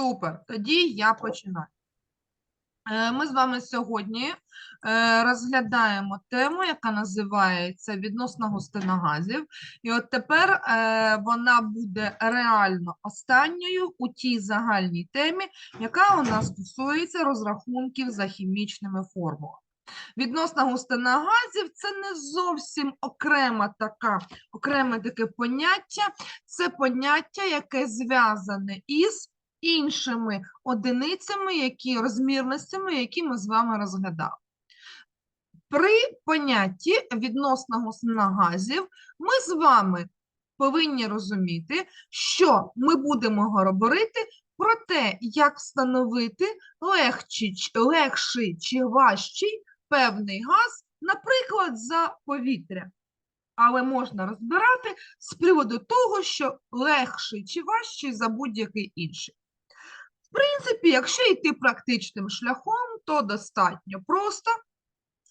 Супер. Тоді я починаю. Е, Ми з вами сьогодні е, розглядаємо тему, яка називається відносна густина газів. І от тепер е, вона буде реально останньою у тій загальній темі, яка у нас стосується розрахунків за хімічними формулами. Відносна густина газів це не зовсім окрема така, окреме таке поняття, це поняття, яке зв'язане із іншими одиницями, які розмірностями, які ми з вами розглядали. При понятті відносна густина газів ми з вами повинні розуміти, що ми будемо говорити про те, як встановити легчий, легший чи важчий певний газ, наприклад, за повітря. Але можна розбирати з приводу того, що легший чи важчий за будь-який інший. В принципі, якщо йти практичним шляхом, то достатньо просто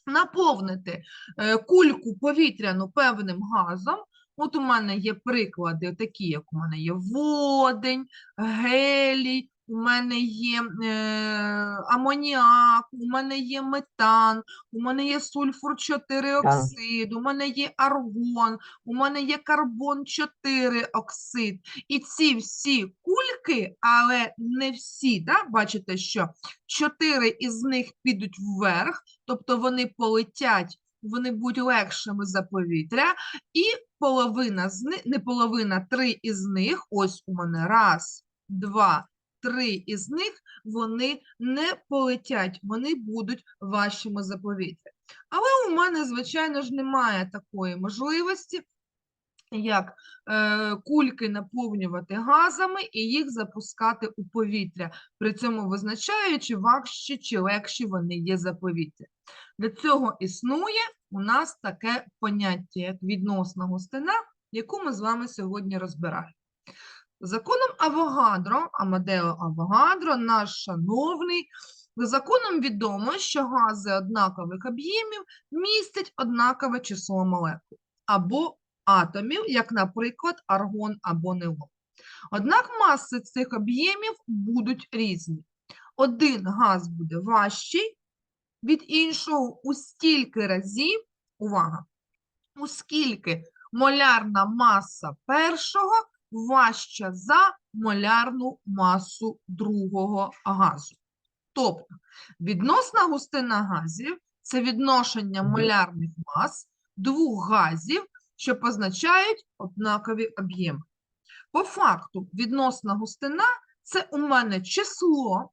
наповнити е, кульку повітряну певним газом. От у мене є приклади, такі, як у мене є водень, гелій, у мене є е, амоніак, у мене є метан, у мене є сульфур 4 оксид, у мене є аргон, у мене є карбон 4 оксид. І ці всі кульки, але не всі, да? бачите, що чотири із них підуть вверх, тобто вони полетять, вони будуть легшими за повітря, і половина з них, не половина, три із них, ось у мене раз, два, три із них, вони не полетять, вони будуть важчими за повітря. Але у мене, звичайно ж, немає такої можливості, як е, кульки наповнювати газами і їх запускати у повітря, при цьому визначаючи, важчі чи легші вони є за повітря. Для цього існує у нас таке поняття, як відносна густина, яку ми з вами сьогодні розбираємо. Законом Авогадро, Амадео Авогадро, наш шановний, законом відомо, що гази однакових об'ємів містять однакове число молекул або атомів, як, наприклад, аргон або неон. Однак маси цих об'ємів будуть різні. Один газ буде важчий від іншого у стільки разів, увага, у скільки молярна маса першого важча за молярну масу другого газу. Тобто відносна густина газів це відношення молярних мас двох газів, що позначають однакові об'єми. По факту, відносна густина це у мене число,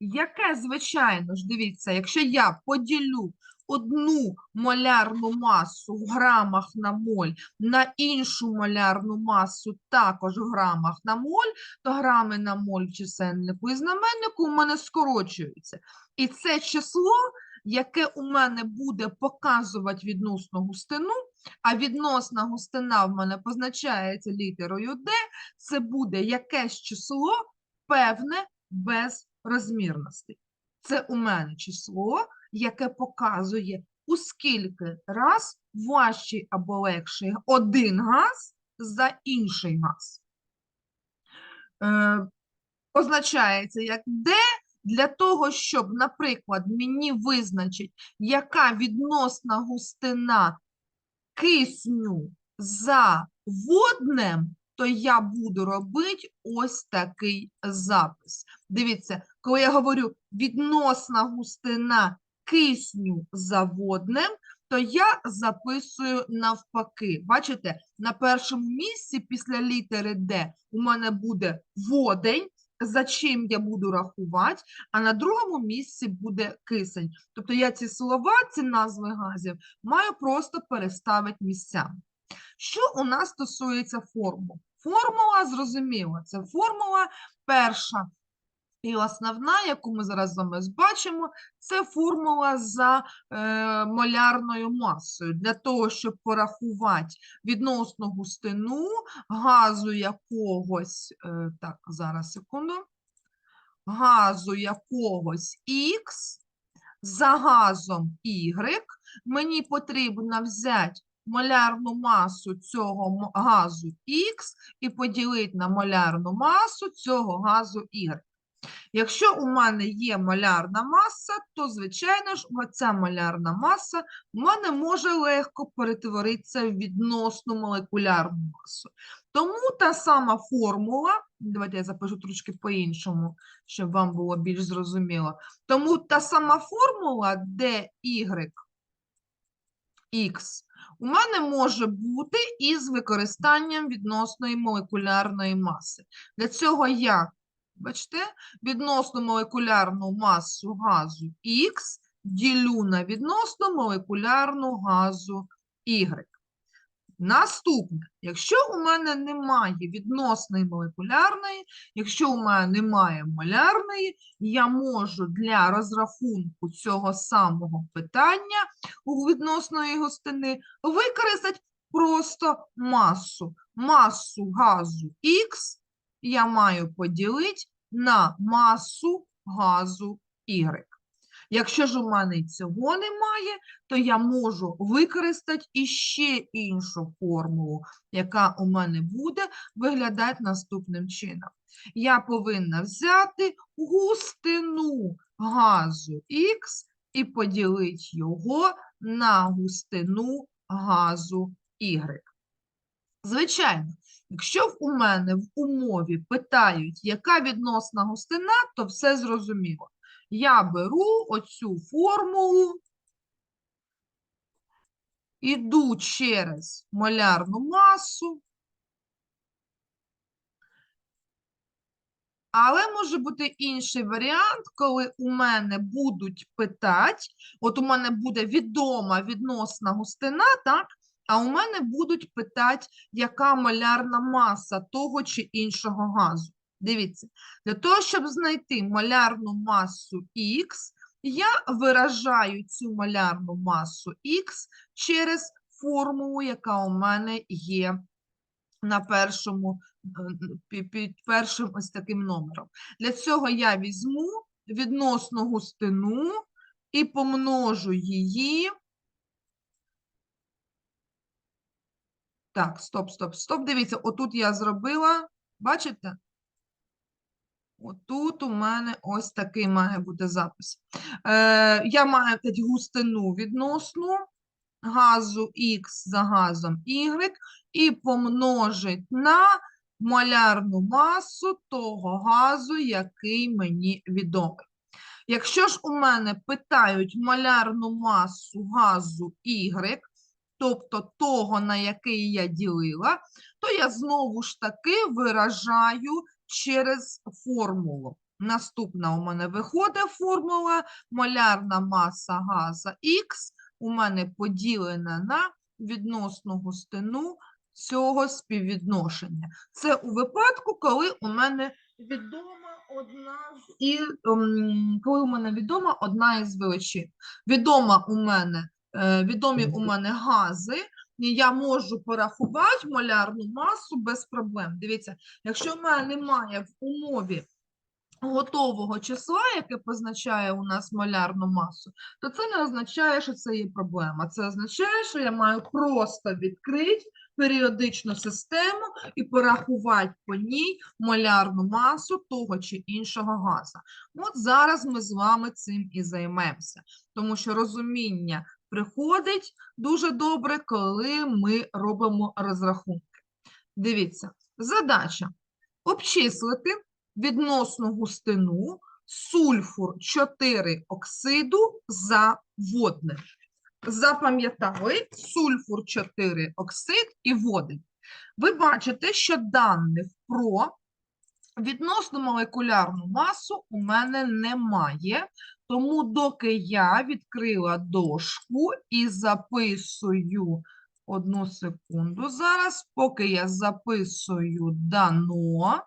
яке, звичайно ж, дивіться, якщо я поділю одну молярну масу в грамах на моль на іншу молярну масу також в грамах на моль, то грами на моль чисельнику і знаменнику у мене скорочуються. І це число, яке у мене буде показувати відносну густину, а відносна густина в мене позначається літерою D, це буде якесь число певне без розмірностей. Це у мене число, яке показує, у скільки раз важчий або легший один газ за інший газ. Е, означається як D для того, щоб, наприклад, мені визначить, яка відносна густина кисню за воднем, то я буду робити ось такий запис. Дивіться, коли я говорю відносна густина кисню за воднем, то я записую навпаки. Бачите, на першому місці після літери Д у мене буде водень, за чим я буду рахувати, а на другому місці буде кисень. Тобто я ці слова, ці назви газів маю просто переставити місцями. Що у нас стосується формул? Формула, зрозуміло, це формула перша і основна, яку ми зараз з вами бачимо, це формула за е, молярною масою. Для того, щоб порахувати відносну густину газу якогось, е, так, зараз секунду, газу якогось Х за газом Y, мені потрібно взяти молярну масу цього газу Х і поділити на молярну масу цього газу Y. Якщо у мене є малярна маса, то, звичайно ж, ця малярна маса в мене може легко перетворитися в відносну молекулярну масу. Тому та сама формула, давайте я запишу трошки по-іншому, щоб вам було більш зрозуміло. Тому та сама формула dy x у мене може бути із використанням відносної молекулярної маси. Для цього я, бачите, відносну молекулярну масу газу Х ділю на відносну молекулярну газу Y. Наступне, якщо у мене немає відносної молекулярної, якщо у мене немає малярної, я можу для розрахунку цього самого питання у відносної гостини використати просто масу. Масу газу Х я маю поділити на масу газу Y. Якщо ж у мене цього немає, то я можу використати іще іншу формулу, яка у мене буде виглядати наступним чином. Я повинна взяти густину газу Х і поділити його на густину газу Y. Звичайно, якщо у мене в умові питають, яка відносна густина, то все зрозуміло. Я беру оцю формулу, іду через малярну масу, але може бути інший варіант, коли у мене будуть питати, от у мене буде відома відносна густина, так? А у мене будуть питати, яка малярна маса того чи іншого газу. Дивіться, для того, щоб знайти малярну масу Х, я виражаю цю малярну масу Х через формулу, яка у мене є на першому, е, під першим ось таким номером. Для цього я візьму відносну густину і помножу її. Так, стоп, стоп, стоп. Дивіться, отут я зробила, бачите? Отут у мене ось такий має бути запис. Е, я маю так, густину відносну газу Х за газом Y і помножить на малярну масу того газу, який мені відомий. Якщо ж у мене питають малярну масу газу Y, тобто того, на який я ділила, то я знову ж таки виражаю через формулу. Наступна у мене виходить формула малярна маса газа Х у мене поділена на відносну густину цього співвідношення. Це у випадку, коли у мене відома одна і ем, коли у мене відома одна із величин. Відома у мене відомі у мене гази, і я можу порахувати малярну масу без проблем. Дивіться, якщо в мене немає в умові готового числа, яке позначає у нас малярну масу, то це не означає, що це є проблема. Це означає, що я маю просто відкрити періодичну систему і порахувати по ній малярну масу того чи іншого газа. От зараз ми з вами цим і займемося, тому що розуміння приходить дуже добре, коли ми робимо розрахунки. Дивіться, задача обчислити відносну густину сульфур 4 оксиду за водне. Запам'ятали сульфур 4 оксид і водень. Ви бачите, що даних про відносну молекулярну масу у мене немає, тому доки я відкрила дошку і записую одну секунду зараз, поки я записую дано.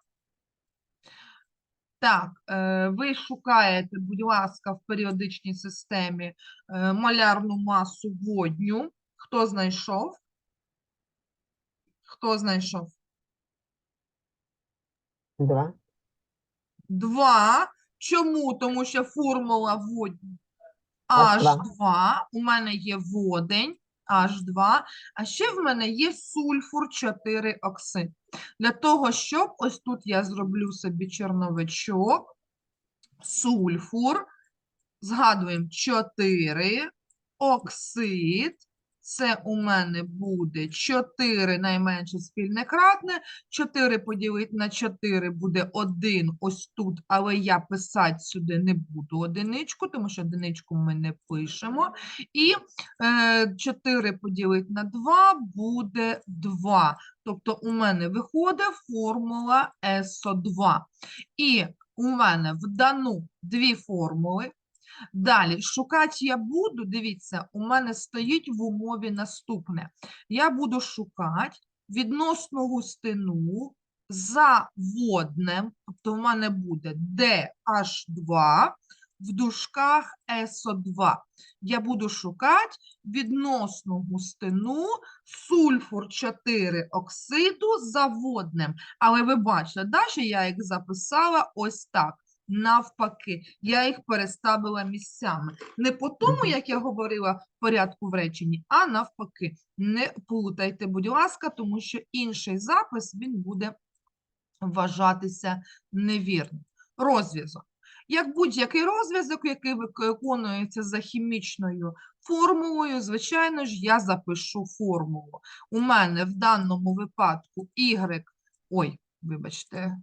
Так, е, ви шукаєте, будь ласка, в періодичній системі е, малярну масу водню. Хто знайшов? Хто знайшов? Два. Два. Чому? Тому що формула водню H2. H2. У мене є водень H2, а ще в мене є сульфур 4 оксид. Для того, щоб ось тут я зроблю собі чорновичок. сульфур, згадуємо 4, оксид, це у мене буде 4 найменше спільне кратне, 4 поділити на 4 буде 1 ось тут, але я писати сюди не буду одиничку, тому що одиничку ми не пишемо. І е, 4 поділити на 2 буде 2. Тобто у мене виходить формула СО2. І у мене вдану дві формули. Далі, шукати я буду, дивіться, у мене стоїть в умові наступне. Я буду шукати відносну густину за воднем, тобто в мене буде DH2 в дужках SO2. Я буду шукати відносну густину сульфур 4 оксиду за воднем. Але ви бачите, да, я їх записала ось так. Навпаки, я їх переставила місцями. Не по тому, як я говорила в порядку в реченні, а навпаки. Не плутайте, будь ласка, тому що інший запис він буде вважатися невірним. Розв'язок. Як будь-який розв'язок, який виконується за хімічною формулою, звичайно ж, я запишу формулу. У мене в даному випадку y, ой, вибачте,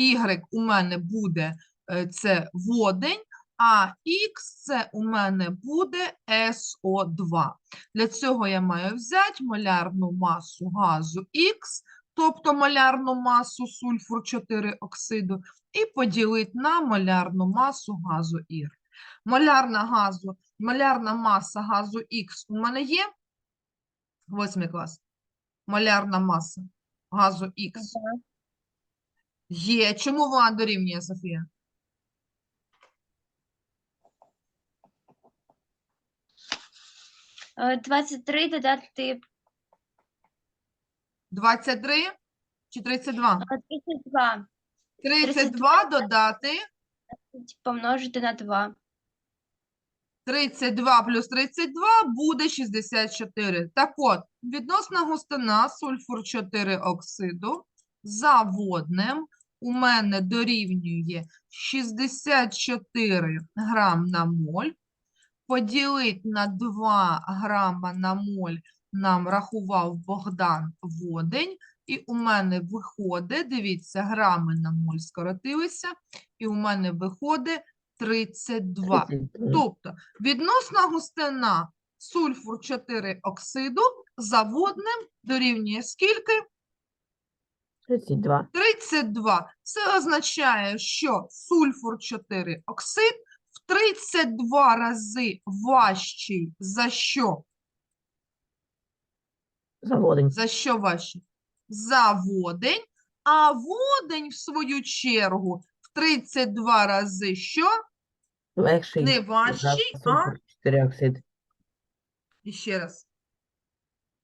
y у мене буде е, це водень, а Х це у мене буде СО2. Для цього я маю взяти молярну масу газу Х, тобто молярну масу сульфур 4 оксиду, і поділити на молярну масу газу Y. Молярна, газу, молярна маса газу Х у мене є? Восьмий клас. Молярна маса газу Х. Є. Чому вона дорівнює, Софія? Е, 23 додати 23 чи 32? е, 32 32 додати помножити на 2. 32 плюс 32 буде 64. Так от, відносна густина сульфур 4 оксиду за воднем у мене дорівнює 64 грам на моль. Поділити на 2 грама на моль нам рахував Богдан водень. І у мене виходить, дивіться, грами на моль скоротилися, і у мене виходить 32. 32. Тобто відносна густина сульфур 4 оксиду за водним дорівнює скільки? 32. 32. Це означає, що сульфур 4 оксид в 32 рази важчий за що? Заводень. За що важчий? За водень, а водень, в свою чергу, в 32 рази що? Легший. Не важчий, а сульфур 4 оксид. І ще раз.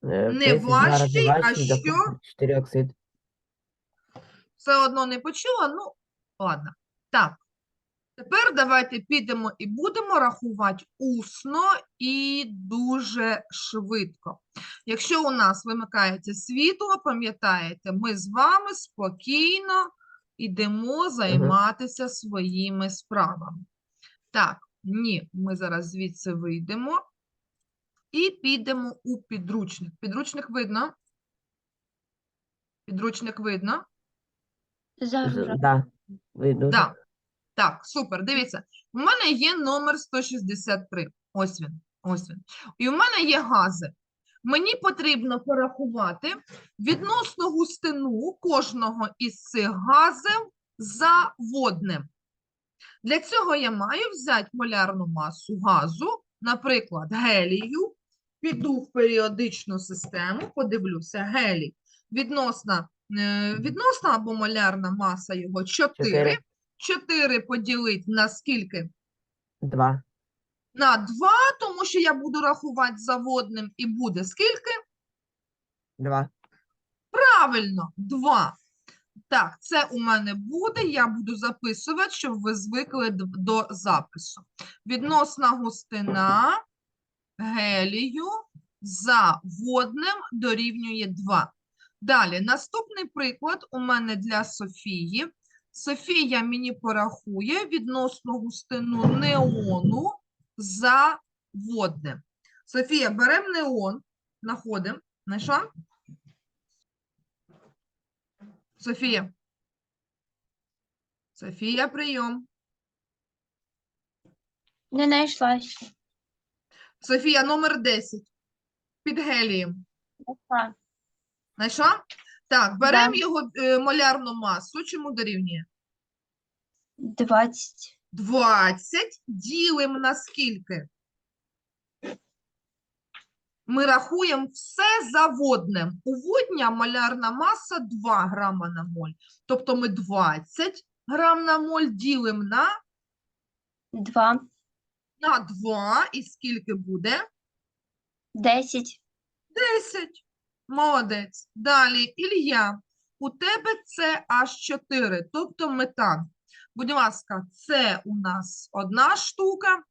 Е, Не 32 важчий, а що? 4 оксид. Все одно не почула, ну, ладно. Так, тепер давайте підемо і будемо рахувати усно і дуже швидко. Якщо у нас вимикається світло, пам'ятаєте, ми з вами спокійно йдемо займатися своїми справами. Так, ні, ми зараз звідси вийдемо і підемо у підручник. Підручник видно? Підручник видно? Зараз. З- Да. Видно. Да. Так, супер. Дивіться, у мене є номер 163. Ось він. Ось він. І у мене є гази. Мені потрібно порахувати відносну густину кожного із цих газів за водним. Для цього я маю взяти молярну масу газу, наприклад, гелію. Піду в періодичну систему, подивлюся, гелій. Відносна, е, відносна або молярна маса його 4. 4. 4 поділити на скільки? 2. На 2, тому що я буду рахувати за водним, і буде скільки? 2. Правильно, 2. Так, це у мене буде, я буду записувати, щоб ви звикли д- до запису. Відносна густина гелію за водним дорівнює 2. Далі, наступний приклад у мене для Софії. Софія мені порахує відносно густину неону за водне. Софія, беремо неон, знаходимо. Знайшла? Софія. Софія, прийом. Не знайшлась. Софія, номер 10. Під гелієм. Знайшла. Знайшла? Так, беремо Да. його е, молярну масу. Чому дорівнює? 20. 20 ділимо на скільки? Ми рахуємо все за воднем. У водня малярна маса 2 грама на моль. Тобто ми 20 грам на моль ділимо на, 2. на 2. І скільки буде? 10. 10. Молодець. Далі, Ілля, у тебе це аж 4, тобто метан. Будь ласка, це у нас одна штука,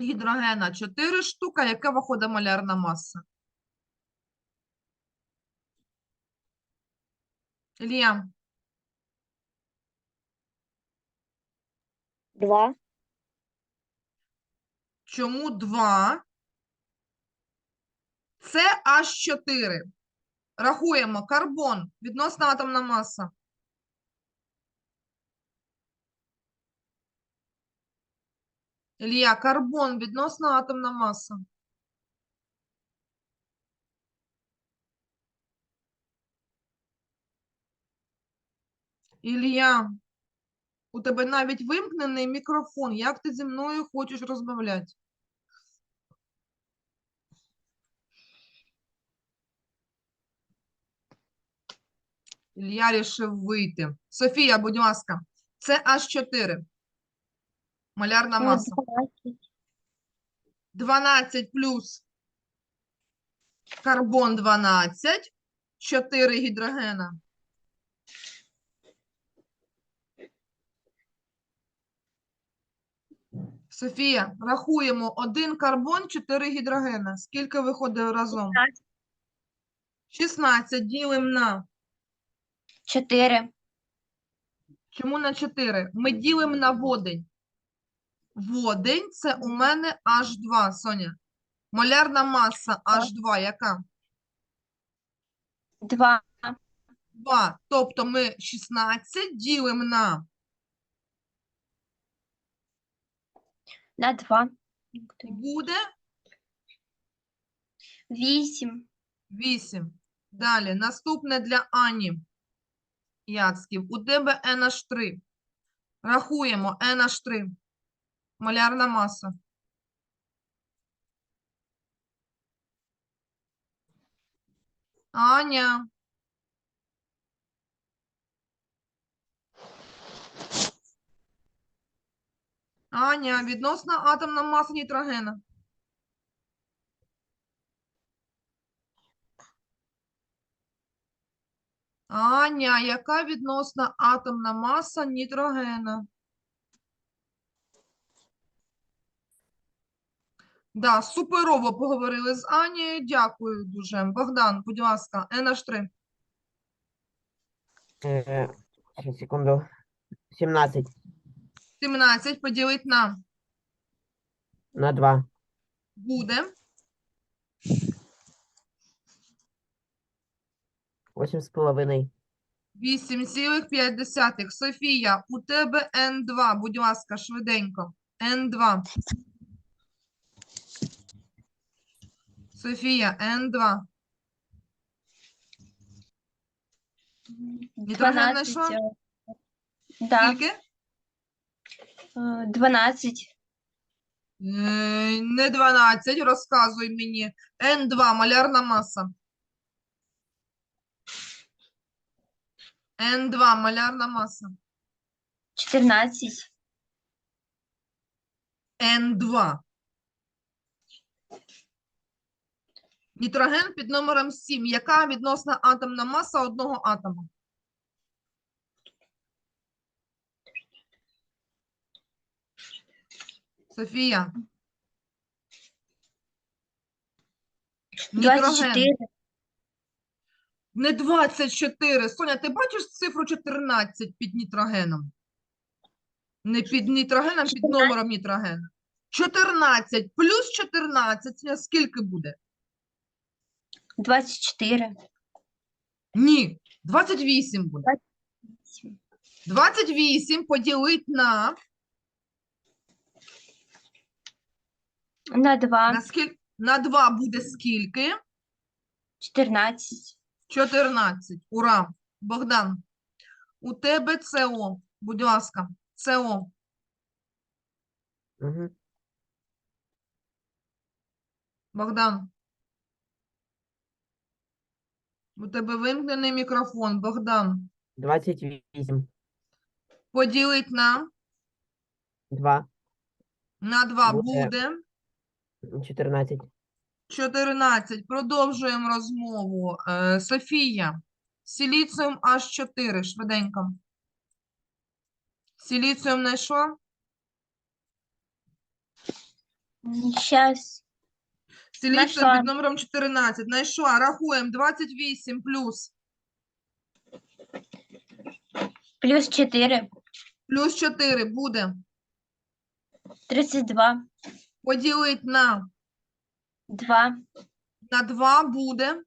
гідрогена 4 штука. Яка виходить малярна маса? Ілля, 2. чому 2? Це аж 4. Рахуємо. Карбон. Відносна атомна маса. Ілля, карбон. Відносна атомна маса. Ілля, у тебе навіть вимкнений мікрофон. Як ти зі мною хочеш розмовляти? Ілля рішив вийти. Софія, будь ласка, це аж 4. Малярна маса. 12. 12 плюс карбон 12, 4 гідрогена. Софія, рахуємо 1 карбон, 4 гідрогена. Скільки виходить разом? 16 ділимо на. 4. Чому на 4? Ми ділимо на водень. Водень це у мене H2, Соня. Молярна маса H2 яка? 2. 2. Тобто ми 16 ділимо на На 2. буде 8. 8. Далі, наступне для Ані Яцьків. У тебе NH3. Рахуємо NH3. Молярна маса. Аня. Аня, відносна атомна маса нітрогена. Аня, яка відносна атомна маса нітрогена? Да, суперово поговорили з Анією. Дякую дуже. Богдан, будь ласка, NH3. Е, ще секунду. 17 17 поділить на на 2. буде. 8 з половиною. 8,5. Софія, у тебе N2, будь ласка, швиденько. N2. Софія, N2. Нітроген 12. знайшла? е, Да. Скільки? е, 12. Е, Не 12, розказуй мені. N2, малярна маса. N2, малярна маса. 14. N2. Нітроген під номером 7. Яка відносна атомна маса одного атому? Софія. Нітроген. 24. Не 24. Соня, ти бачиш цифру 14 під нітрогеном? Не під нітрогеном, під номером нітрогена. 14 плюс 14 це скільки буде? 24. Ні, 28 буде. 28 поділить на, На 2. на, скіль... на 2 буде скільки? 14. 14. Ура! Богдан, у тебе СО. Будь ласка, СО. Угу. Богдан. У тебе вимкнений мікрофон. Богдан. 28. Поділить на, 2. на 2 Буде. буде 14. 14. Продовжуємо розмову. Е, Софія. Сіліціум H4. Швиденько. Сіліціум знайшла? Сейчас. Сіліціум під номером 14. Знайшла. Рахуємо. 28 плюс. Плюс 4. Плюс 4 буде. 32. Поділить на, 2. на 2 буде.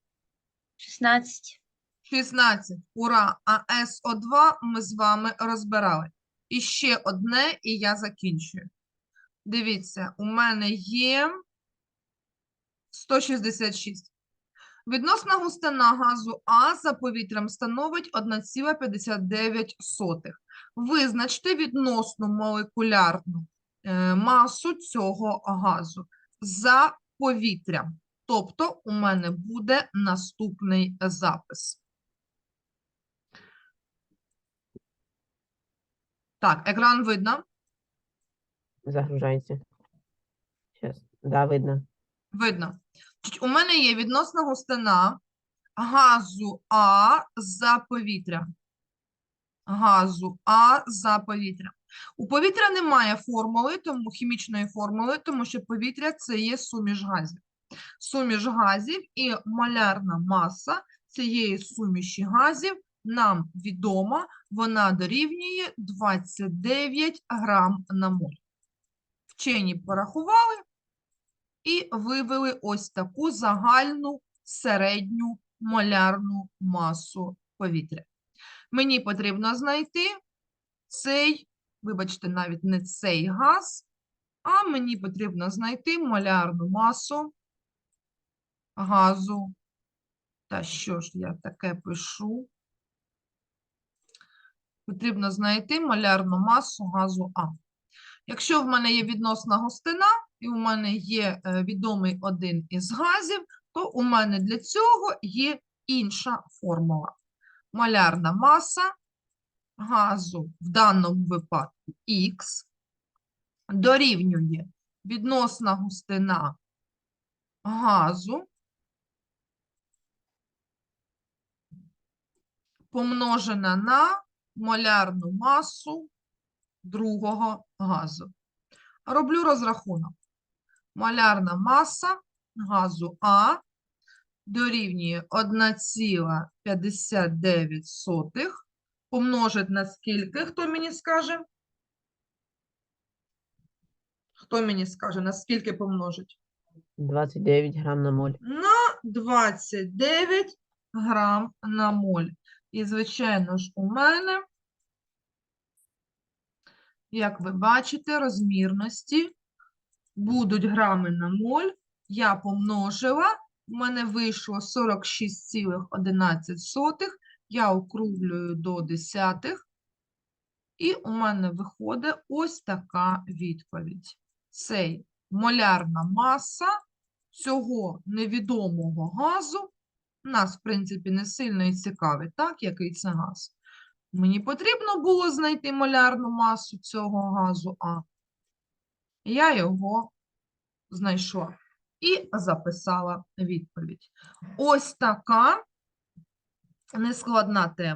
16. 16. Ура! А СО2 ми з вами розбирали. І ще одне, і я закінчую. Дивіться, у мене є 166. Відносна густина газу А за повітрям становить 1,59. Визначте відносну молекулярну е, масу цього газу за повітрям. Тобто у мене буде наступний запис. Так, екран видно? Загружається. Сейчас. Да, видно. Видно. У мене є відносна густина газу А за повітрям. Газу А за повітрям. У повітря немає формули, тому хімічної формули, тому що повітря це є суміш газів. Суміш газів і малярна маса цієї суміші газів нам відома, вона дорівнює 29 грам на моль. Вчені порахували і вивели ось таку загальну середню молярну масу повітря. Мені потрібно знайти цей, вибачте, навіть не цей газ, а мені потрібно знайти молярну масу газу. Та що ж я таке пишу? Потрібно знайти молярну масу газу А. Якщо в мене є відносна густина, і у мене є е, відомий один із газів, то у мене для цього є інша формула. Малярна маса газу в даному випадку Х дорівнює відносна густина газу помножена на молярну масу другого газу. Роблю розрахунок. Малярна маса газу А дорівнює 1,59 помножить на скільки, хто мені скаже? Хто мені скаже, на скільки помножить? 29 грам на моль. На 29 грам на моль. І, звичайно ж, у мене, як ви бачите, розмірності будуть грами на моль. Я помножила, у мене вийшло 46,11. Я округлюю до десятих. І у мене виходить ось така відповідь. Цей молярна маса цього невідомого газу нас, в принципі, не сильно і цікавить, так, який це газ. Мені потрібно було знайти молярну масу цього газу А. Я його знайшла і записала відповідь. Ось така нескладна тема.